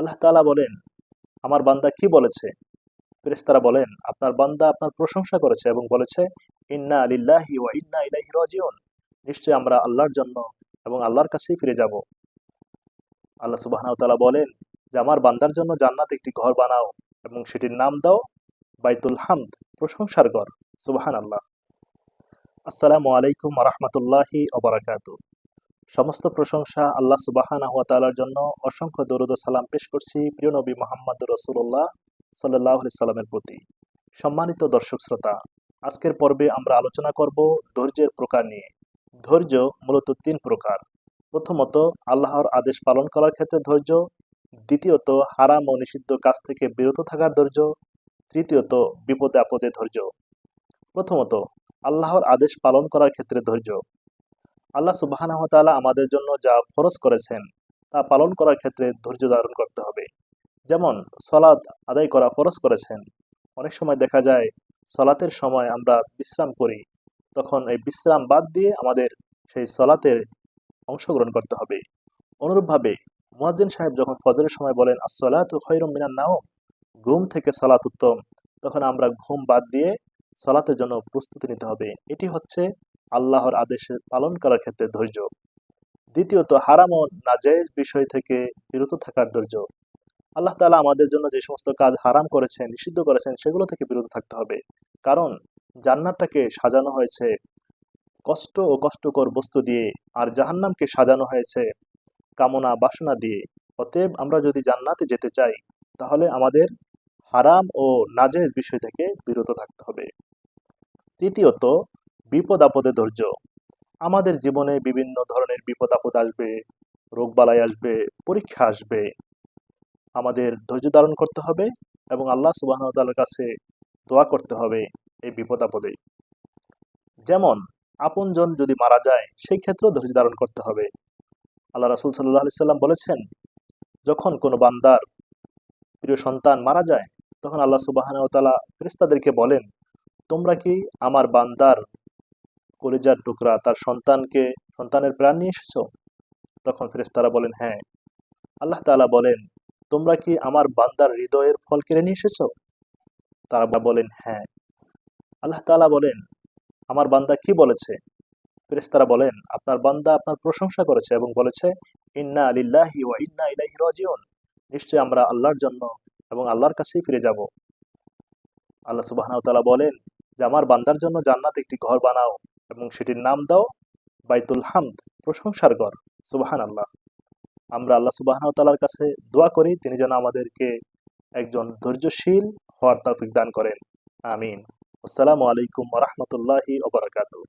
আল্লাহ তালা বলেন, আমার বান্দা কি বলেছে? ফেরেশতারা বলেন, আপনার বান্দা আপনার প্রশংসা করেছে এবং বলেছে, ইন্না লিল্লাহি ওয়া ইন্না ইলাইহি রাজিউন। নিশ্চয় আমরা আল্লাহর জন্য এবং আল্লাহর কাছেই ফিরে যাব। আল্লাহ সুবহানাহু ওয়া বলেন, যে আমার বান্দার জন্য জান্নাত একটি ঘর বানাও এবং সেটির নাম দাও বাইতুল হামদ, প্রশংসার ঘর। সুবাহান আল্লাহ আসসালামু আলাইকুম রাহমাতুল্লাহি ওয়া বারাকাতুহু। সমস্ত প্রশংসা আল্লাহ সুবাহানা ওয়া তাআলার জন্য। অসংখ্য দরুদ সালাম পেশ করছি প্রিয় নবী মুহাম্মদ রসুল্লাহ আলাইহি সাল্লামের প্রতি। সম্মানিত দর্শক শ্রোতা, আজকের পর্বে আমরা আলোচনা করব ধৈর্যের প্রকার নিয়ে। ধৈর্য মূলত তিন প্রকার। প্রথমত, আল্লাহর আদেশ পালন করার ক্ষেত্রে ধৈর্য। দ্বিতীয়ত, হারাম ও নিষিদ্ধ কাজ থেকে বিরত থাকার ধৈর্য। তৃতীয়ত, বিপদে আপদে ধৈর্য। প্রথমত, আল্লাহর আদেশ পালন করার ক্ষেত্রে ধৈর্য। আল্লাহ সুবাহানাহ তাআলা আমাদের জন্য যা ফরজ করেছেন, তা পালন করার ক্ষেত্রে ধৈর্য ধারণ করতে হবে। যেমন সলাদ আদায় করা ফরজ করেছেন। অনেক সময় দেখা যায়, সলাতের সময় আমরা বিশ্রাম করি। তখন এই বিশ্রাম বাদ দিয়ে আমাদের সেই সলাতের অংশগ্রহণ করতে হবে। অনুরূপভাবে, মুয়াজ্জিন সাহেব যখন ফজরের সময় বলেন, আসসালাতু খৈরুম মিনান নাওম ঘুম থেকে সলাত উত্তম, তখন আমরা ঘুম বাদ দিয়ে সলাতের জন্য প্রস্তুতি নিতে হবে। এটি হচ্ছে আল্লাহর আদেশে পালন করার ক্ষেত্রে ধৈর্য। দ্বিতীয়ত, হারাম ও নাজায়েজ বিষয় থেকে বিরত থাকার ধৈর্য। আল্লাহ তাআলা আমাদের জন্য যে সমস্ত কাজ হারাম করেছেন, নিষিদ্ধ করেছেন, সেগুলো থেকে বিরত থাকতে হবে। কারণ, জান্নাতটাকে সাজানো হয়েছে কষ্ট ও কষ্টকর বস্তু দিয়ে, আর জাহান্নামকে সাজানো হয়েছে কামনা বাসনা দিয়ে। অতএব আমরা যদি জান্নাতে যেতে চাই, তাহলে আমাদের হারাম ও নাজেজ বিষয় থেকে বিরত থাকতে হবে। তৃতীয়ত বিপদ আপদে ধৈর্য। আমাদের জীবনে বিভিন্ন ধরনের বিপদ আপদ আসবে, রোগবালাই আসবে, পরীক্ষা আসবে। আমাদের ধৈর্য ধারণ করতে হবে এবং আল্লাহ সুবাহ তাআলার কাছে দোয়া করতে হবে এই বিপদ আপদে যেমন, আপনজন যদি মারা যায় সেই ক্ষেত্রেও ধৈর্য ধারণ করতে হবে। আল্লাহ রাসুল সাল্লাহ আলি সাল্লাম বলেছেন, যখন কোনো বান্দার প্রিয় সন্তান মারা যায়, তখন আল্লাহ সুবাহান তালা ফেরেস্তাদেরকে বলেন, তোমরা কি আমার বান্দার কলিজার টুকরা তার সন্তানকে, সন্তানের প্রাণ নিয়ে এসেছ? তখন ফেরেস্তারা বলেন হ্যাঁ। আল্লাহ তালা বলেন, তোমরা কি আমার বান্দার হৃদয়ের ফল কেড়ে নিয়ে এসেছ? তারা বলেন হ্যাঁ। আল্লাহ তালা বলেন, আমার বান্দা কি বলেছে? ফেরেস্তারা বলেন, আপনার বান্দা আপনার প্রশংসা করেছে এবং বলেছে, ইন্না আলিল্লাহি ওয়া ইন্না ইলাইহি রাজিউন। নিশ্চয় আমরা আল্লাহর জন্য এবং আল্লাহর কাছেই ফিরে যাব। আল্লাহ সুবহানাহু তাআলা বলেন, যে আমার বান্দার জন্য জান্নাত একটি ঘর বানাও। এবং সেটির নাম দাও বাইতুল হামদ, প্রশংসার গড় সুবাহান আল্লাহ আমরা আল্লাহ সুবাহান তালার কাছে দোয়া করি, তিনি যেন আমাদেরকে একজন ধৈর্যশীল হওয়ার তৌফিক দান করেন। আমিন। আসসালামু আলাইকুম রহমতুল্লাহি ওবরাকাতু